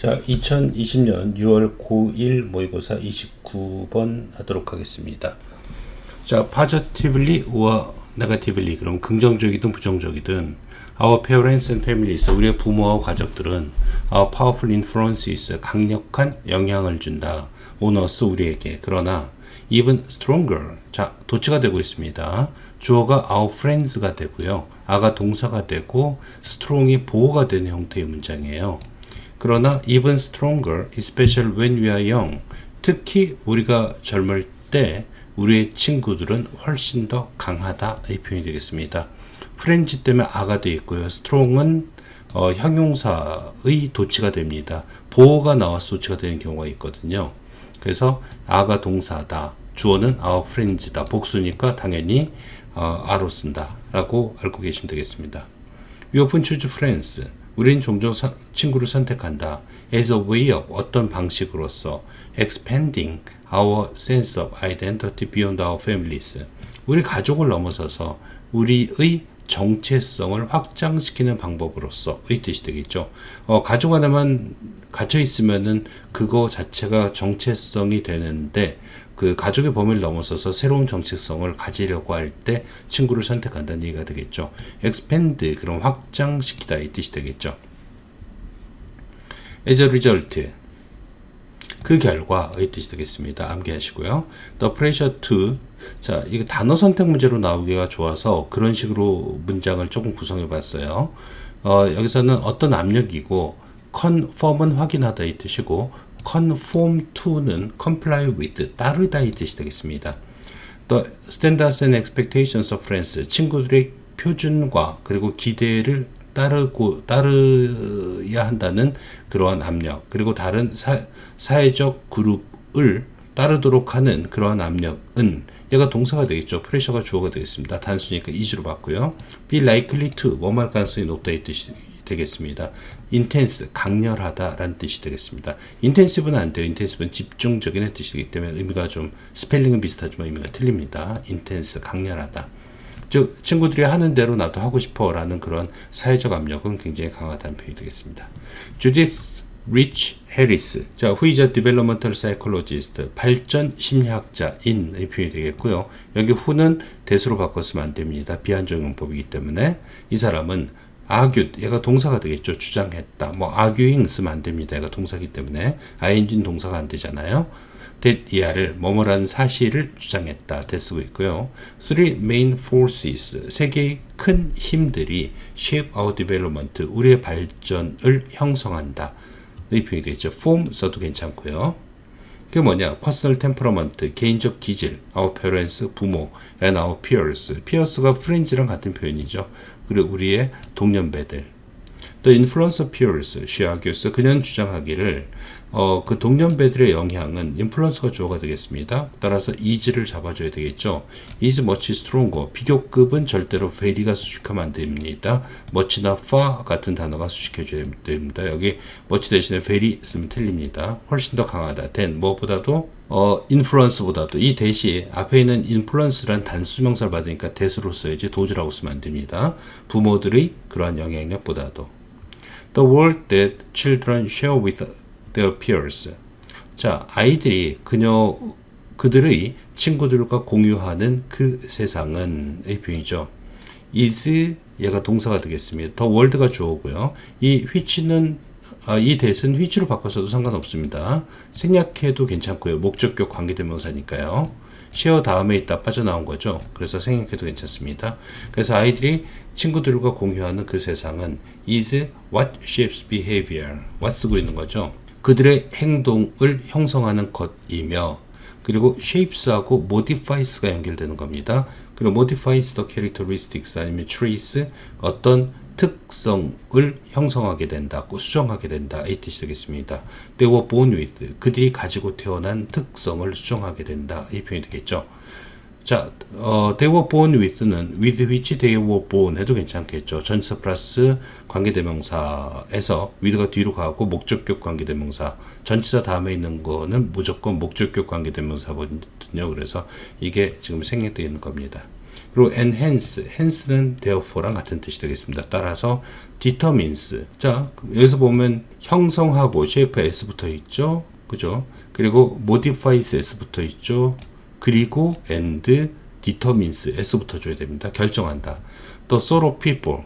자, 2020년 6월 9일 모의고사 29번 하도록 하겠습니다. 자, positively or negatively 그럼 긍정적이든 부정적이든 our parents and families 우리의 부모와 가족들은 our powerful influences 강력한 영향을 준다. on us 우리에게 그러나 even stronger 자 도치가 되고 있습니다. 주어가 our friends가 되고요. 아가 동사가 되고 strong이 보호가 되는 형태의 문장이에요. 그러나 even stronger, especially when we are young. 특히 우리가 젊을 때 우리의 친구들은 훨씬 더 강하다 이 표현이 되겠습니다. 프렌즈 때문에 아가 되어 있고요. strong은 어, 형용사의 도치가 됩니다. 보호가 나와서 도치가 되는 경우가 있거든요. 그래서 아가 동사다. 주어는 our friends다. 복수니까 당연히 어, 아로 쓴다라고 알고 계시면 되겠습니다. We often choose friends. 우린 종종 사, 친구를 선택한다. as a way of 어떤 방식으로서 expanding our sense of identity beyond our families. 우리 가족을 넘어서서 우리의 정체성을 확장시키는 방법으로서 의 뜻이 되겠죠. 어, 가족 안에만 갇혀 있으면은 그거 자체가 정체성이 되는데 그 가족의 범위를 넘어서서 새로운 정체성을 가지려고 할 때 친구를 선택한다는 얘기가 되겠죠. expand 그럼 확장시키다 이 뜻이 되겠죠. as a result 그 결과의 뜻이 되겠습니다. 암기하시고요. The pressure to 자 이거 단어 선택 문제로 나오기가 좋아서 그런 식으로 문장을 조금 구성해 봤어요. 어, 여기서는 어떤 압력이고 confirm은 확인하다 이 뜻이고 conform to는 comply with 따르다 이 뜻이 되겠습니다. The standards and expectations of friends 친구들의 표준과 그리고 기대를 따르고 따르야 한다는 그러한 압력 그리고 다른 사, 사회적 그룹을 따르도록 하는 그러한 압력은 얘가 동사가 되겠죠. 프레셔가 주어가 되겠습니다. 단수니까 is로 봤고요. be likely to 뭐말 가능성이 높다 이 뜻이 되겠습니다. intense 강렬하다라는 뜻이 되겠습니다. intensive는 안 돼요. intensive는 집중적인 뜻이기 때문에 의미가 좀 스펠링은 비슷하지만 의미가 틀립니다. intense 강렬하다. 즉 친구들이 하는 대로 나도 하고 싶어라는 그런 사회적 압력은 굉장히 강하다는 표현이 되겠습니다. 주디스 리치 해리스 자 후이자 디벨로먼털 사이콜로지스트 발전 심리학자인 의 표현이 되겠고요. 여기 후는 대수로 바꿨으면 안 됩니다. 비한정용법이기 때문에 이 사람은 argued 얘가 동사가 되겠죠. 주장했다. 뭐 arguing 쓰면 안 됩니다. 얘가 동사기 때문에 ing는 동사가 안 되잖아요. that 이하를 뭐뭐라는 사실을 주장했다. 대 쓰고 있고요. Three main forces 세 개의 큰 힘들이 shape our development 우리의 발전을 형성한다. 의 표현이 되겠죠. form 써도 괜찮고요. 그게 뭐냐? personal temperament, 개인적 기질, our parents, 부모, and our peers. peers가 friends랑 같은 표현이죠. 그리고 우리의 동년배들. Influence of peers, she argues. 그녀는 주장하기를 어, 그 동년배들의 영향은 influence가 주어가 되겠습니다. 따라서 is를 잡아줘야 되겠죠. is much stronger. 비교급은 절대로 very가 수식하면 안 됩니다. much나 far 같은 단어가 수식해줘야 됩니다. 여기 much 대신에 very 쓰면 틀립니다. 훨씬 더 강하다. than 뭐보다도 어, influence보다도 이 대시 앞에 있는 influence란 단수명사를 받으니까 대수로 써야지 도주라고 쓰면 안 됩니다. 부모들의 그러한 영향력보다도 The world that children share with their peers. 자, 아이들이 그녀 그들의 친구들과 공유하는 그 세상은 이 표현이죠. is 얘가 동사가 되겠습니다. 더 월드가 주어고요. 이 which는 아, 이 대신 which로 바꿔서도 상관없습니다. 생략해도 괜찮고요. 목적격 관계대명사니까요. share 다음에 있다 빠져나온 거죠. 그래서 생략해도 괜찮습니다. 그래서 아이들이 친구들과 공유하는 그 세상은 is what shapes behavior. what 쓰고 있는 거죠. 그들의 행동을 형성하는 것이며 그리고 shapes하고 modifies가 연결되는 겁니다. 그리고 modifies the characteristics 아니면 trace 어떤 특성을 형성하게 된다, 수정하게 된다 이 뜻이 되겠습니다. They were born with 그들이 가지고 태어난 특성을 수정하게 된다 이 표현이 되겠죠. 자, 어, they were born with는 with which they were born 해도 괜찮겠죠. 전치사 플러스 관계대명사에서 with가 뒤로 가고 목적격 관계대명사. 전치사 다음에 있는 거는 무조건 목적격 관계대명사거든요. 그래서 이게 지금 생략되어 있는 겁니다. 그리고 enhance, hence는 therefore랑 같은 뜻이 되겠습니다. 따라서 determines. 자, 여기서 보면 형성하고 shape s 붙어 있죠. 그죠? 그리고 modifies s 붙어 있죠. 그리고 and determines s 붙어 줘야 됩니다. 결정한다. The sort of people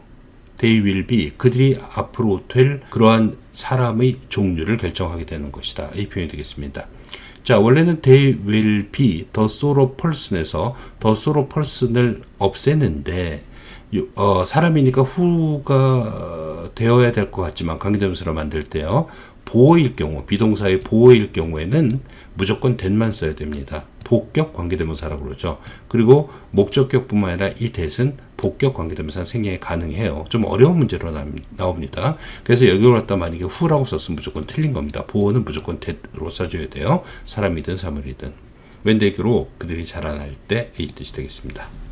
they will be 그들이 앞으로 될 그러한 사람의 종류를 결정하게 되는 것이다. 이 표현이 되겠습니다. 자, 원래는 they will be the sort of person에서 the sort of person을 없애는데 요- 어, 사람이니까 후가 되어야 될 것 같지만 관계대명사를 만들 때요. 보호일 경우, 비동사의 보호일 경우에는 무조건 that만 써야 됩니다. 복격 관계대명사라고 그러죠. 그리고 목적격뿐만 아니라 이 that은 복격 관계대명사 생략이 가능해요. 좀 어려운 문제로 나, 나옵니다. 그래서 여기로 갖다 만약에 후라고 썼으면 무조건 틀린 겁니다. 보호는 무조건 that으로 써줘야 돼요. 사람이든 사물이든. 웬대기로 그들이 자라날 때 이 뜻이 되겠습니다.